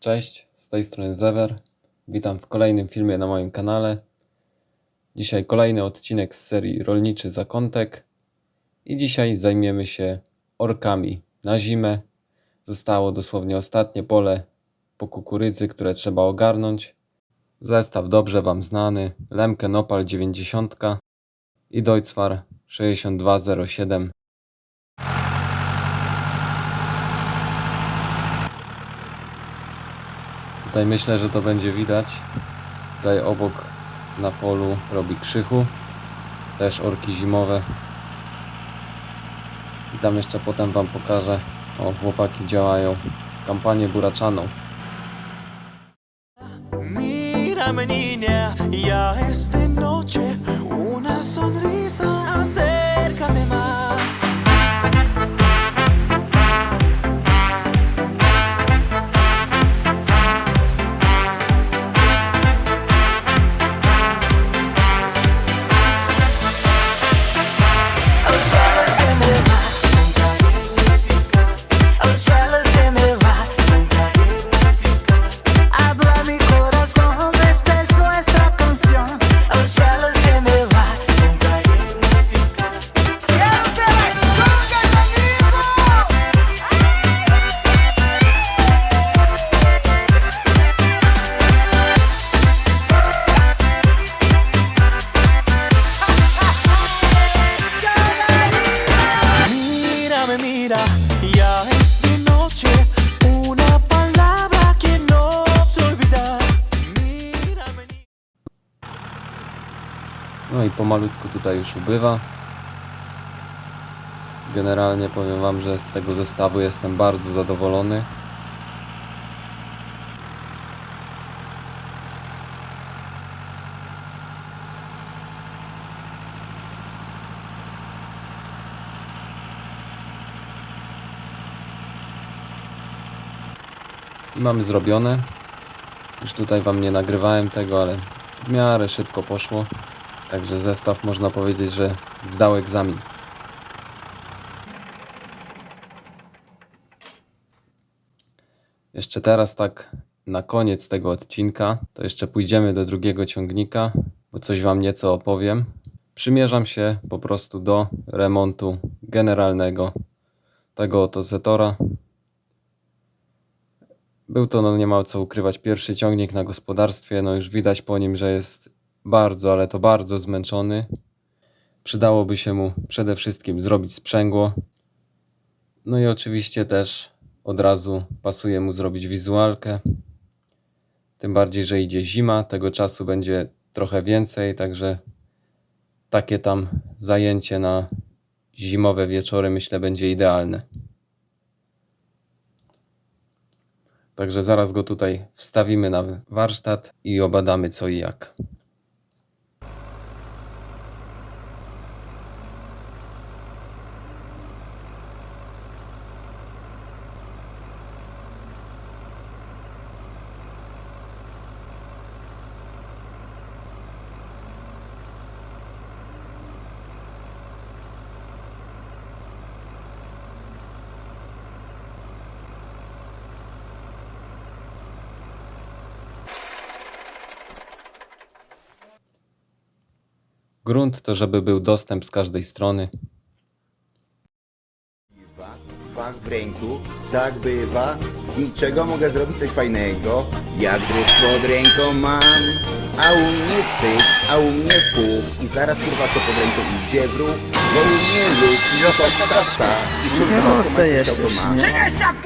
Cześć, z tej strony Zewer. Witam w kolejnym filmie na moim kanale. Dzisiaj kolejny odcinek z serii Rolniczy Zakątek. I dzisiaj zajmiemy się orkami na zimę. Zostało dosłownie ostatnie pole po kukurydzy, które trzeba ogarnąć. Zestaw dobrze Wam znany. Lemke Nopal 90 i Deutzfar 6207 Tutaj myślę, że to będzie widać. Tutaj obok na polu robi krzychu. Też orki zimowe. I tam jeszcze potem Wam pokażę. O, chłopaki działają. Kampanię buraczaną. Mírame niña, ya es No i pomalutku tutaj już ubywa. Generalnie powiem Wam, że z tego zestawu jestem bardzo zadowolony. I mamy zrobione. Już tutaj Wam nie nagrywałem tego, ale w miarę szybko poszło. Także zestaw można powiedzieć, że zdał egzamin. Jeszcze teraz tak na koniec tego odcinka, to jeszcze pójdziemy do drugiego ciągnika, bo coś Wam nieco opowiem. Przymierzam się po prostu do remontu generalnego tego oto Zetora. Był to, no nie co ukrywać, pierwszy ciągnik na gospodarstwie. No już widać po nim, że jest bardzo, ale to bardzo zmęczony. Przydałoby się mu przede wszystkim zrobić sprzęgło. No i oczywiście też od razu pasuje mu zrobić wizualkę. Tym bardziej, że idzie zima, tego czasu będzie trochę więcej, także takie tam zajęcie na zimowe wieczory myślę będzie idealne. Także zaraz go tutaj wstawimy na warsztat i obadamy co i jak. Grunt to żeby był dostęp z każdej strony. Fach w ręku, tak bywa, z niczego mogę zrobić coś fajnego, jak drut pod ręką mam, a u mnie syk, a u mnie puch. I zaraz kurwa to pod ręką idzie w ruch, bo u mnie luk, i to psa, i kurwa to ma, to ma.